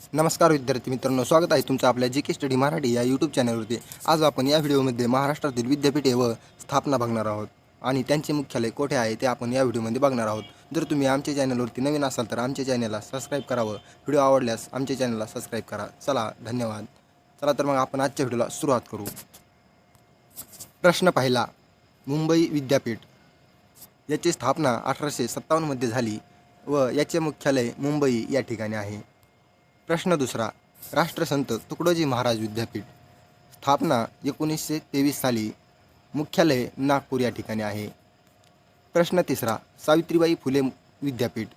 नमस्कार विद्यार्थी मित्रांनो स्वागत आहे तुमचं आपल्या जी के स्टडी मराठी या यूट्यूब चॅनलवरती आज आपण या व्हिडिओमध्ये महाराष्ट्रातील विद्यापीठे व स्थापना बघणार आहोत. आणि त्यांचे मुख्यालय कोठे आहे ते आपण या व्हिडिओमध्ये बघणार आहोत. जर तुम्ही आमच्या चॅनलवरती नवीन असाल तर आमच्या चॅनलला सबस्क्राईब करावं. व्हिडिओ आवडल्यास आमच्या चॅनलला सबस्क्राईब करा. चला धन्यवाद. चला तर मग आपण आजच्या व्हिडिओला सुरुवात करू. प्रश्न पाहिला मुंबई विद्यापीठ. याची स्थापना अठराशे सत्तावन्नमध्ये झाली व याचे मुख्यालय मुंबई या ठिकाणी आहे. प्रश्न दुसरा राष्ट्रसंत तुकडोजी महाराज विद्यापीठ स्थापना एकोणीसशे तेवीस साली मुख्यालय नागपूर या ठिकाणी आहे. प्रश्न तिसरा सावित्रीबाई फुले विद्यापीठ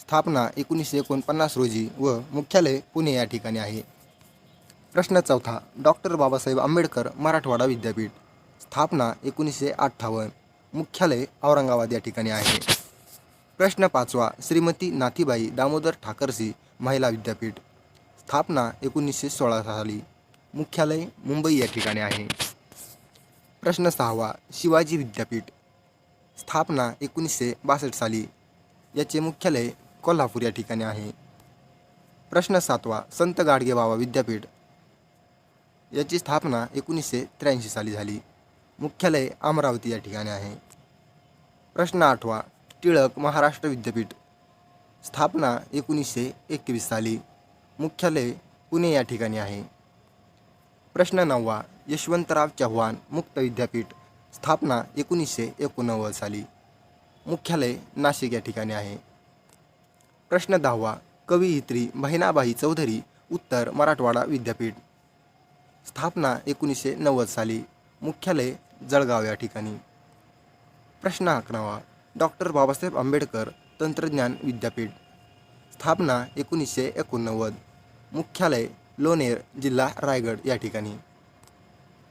स्थापना एकोणीसशे एकोणपन्नास रोजी व मुख्यालय पुणे या ठिकाणी आहे. प्रश्न चौथा डॉक्टर बाबासाहेब आंबेडकर मराठवाडा विद्यापीठ स्थापना एकोणीसशे अठ्ठावन्न मुख्यालय औरंगाबाद या ठिकाणी आहे. प्रश्न पाचवा श्रीमती नाथीबाई दामोदर ठाकरसी महिला विद्यापीठ. स्थापना एकोणीसशे सोळा साली. मुख्यालय मुंबई या ठिकाणी आहे. प्रश्न सहावा शिवाजी विद्यापीठ. स्थापना एकोणीसशे बासष्ट साली. याचे मुख्यालय कोल्हापूर या ठिकाणी आहे. प्रश्न सातवा संत गाडगेबाबा विद्यापीठ. याची स्थापना एकोणीसशे त्र्याऐंशी साली झाली. मुख्यालय अमरावती या ठिकाणी आहे. प्रश्न आठवा टिळक महाराष्ट्र विद्यापीठ. स्थापना एकोणीसशे एकवीस साली. मुख्यालय पुणे या ठिकाणी आहे. प्रश्न नववा यशवंतराव चव्हाण मुक्त विद्यापीठ. स्थापना एकोणीसशे एकोणनव्वद साली. मुख्यालय नाशिक या ठिकाणी आहे. प्रश्न दहावा कवयित्री बहिणाबाई चौधरी उत्तर मराठवाडा विद्यापीठ. स्थापना एकोणीसशे नव्वद साली. मुख्यालय जळगाव या ठिकाणी. प्रश्न अकरावा डॉक्टर बाबासाहेब आंबेडकर तंत्रज्ञान विद्यापीठ स्थापना एकोणीसशे एकोणनव्वद मुख्यालय लोणेर जिल्हा रायगड या ठिकाणी.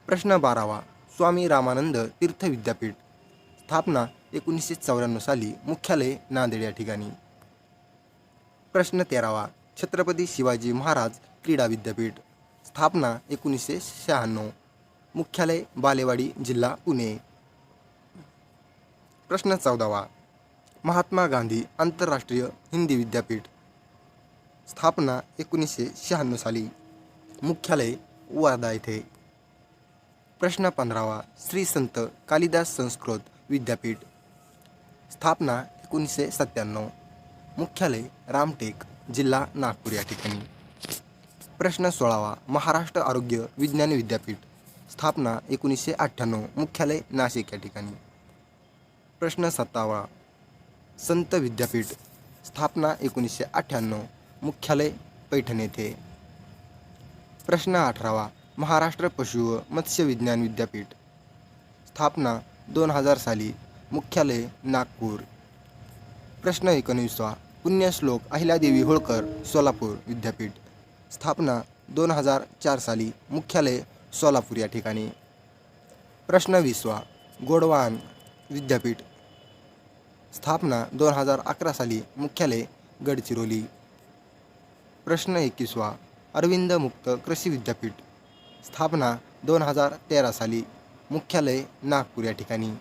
प्रश्न बारावा स्वामी रामानंद तीर्थ विद्यापीठ स्थापना एकोणीसशे चौऱ्याण्णव साली मुख्यालय नांदेड या ठिकाणी. प्रश्न तेरावा छत्रपती शिवाजी महाराज क्रीडा विद्यापीठ स्थापना एकोणीसशे शहाण्णव मुख्यालय बालेवाडी जिल्हा पुणे. प्रश्न चौदावा. महात्मा गांधी आंतरराष्ट्रीय हिंदी विद्यापीठ. स्थापना एकोणीसशे शहाण्णव साली. मुख्यालय वर्धा येथे. प्रश्न पंधरावा. श्री संत कालिदास संस्कृत विद्यापीठ. स्थापना एकोणीसशे सत्त्याण्णव. मुख्यालय रामटेक जिल्हा नागपूर या ठिकाणी. प्रश्न सोळावा. महाराष्ट्र आरोग्य विज्ञान विद्यापीठ. स्थापना एकोणीसशे अठ्ठ्याण्णव. मुख्यालय नाशिक या ठिकाणी. प्रश्न सत्तावा संत विद्यापीठ स्थापना एकोणीसशे अठ्ठ्याण्णव मुख्यालय पैठण येथे. प्रश्न अठरावा. महाराष्ट्र पशु व मत्स्य विज्ञान विद्यापीठ स्थापना दोन हजार साली मुख्यालय नागपूर. प्रश्न एकोणवीसवा. पुण्यश्लोक अहिल्यादेवी होळकर सोलापूर विद्यापीठ स्थापना दोन हजार चार साली मुख्यालय सोलापूर या ठिकाणी. प्रश्न विसवा. गोडवान विद्यापीठ स्थापना दोन हजार अकरा साली मुख्यालय गडचिरोली. प्रश्न एकवीसवा. अरविंद मुक्त कृषी विद्यापीठ. स्थापना दोन हजार तेरा साली मुख्यालय नागपूर या ठिकाणी.